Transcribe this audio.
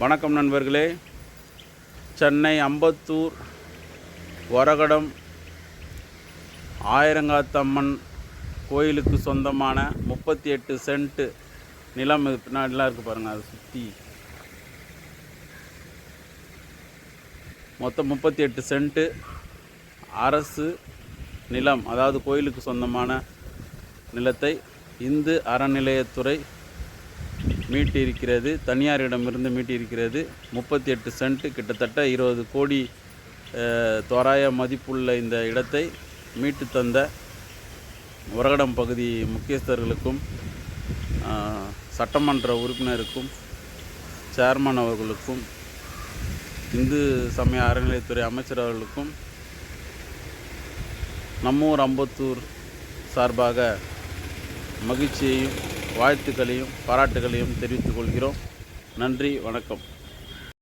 வணக்கம் நண்பர்களே. சென்னை அம்பத்தூர் ஒரகடம் ஆயிரங்காத்தம்மன் கோயிலுக்கு சொந்தமான முப்பத்தி எட்டு சென்ட்டு நிலம் பின்னாடிலாம் இருக்குது பாருங்கள் அதை சுற்றி மொத்தம் முப்பத்தி எட்டு சென்ட்டு அரசு நிலம் அதாவது கோயிலுக்கு சொந்தமான நிலத்தை இந்து அறநிலையத்துறை மீட்டிருக்கிறது தனியாரிடமிருந்து மீட்டிருக்கிறது முப்பத்தி எட்டு சென்ட் கிட்டத்தட்ட இருபது கோடி தோராய மதிப்புள்ள இந்த இடத்தை மீட்டு தந்த உரகடம் பகுதி முக்கியஸ்தர்களுக்கும் சட்டமன்ற உறுப்பினருக்கும் சேர்மன் அவர்களுக்கும் இந்து சமய அறநிலையத்துறை அமைச்சர் அவர்களுக்கும் நம்மூர் அம்பத்தூர் சார்பாக மகிழ்ச்சியையும் வாழ்த்துக்களையும் பாராட்டுகளையும் தெரிவித்துக் கொள்கிறோம். நன்றி வணக்கம்.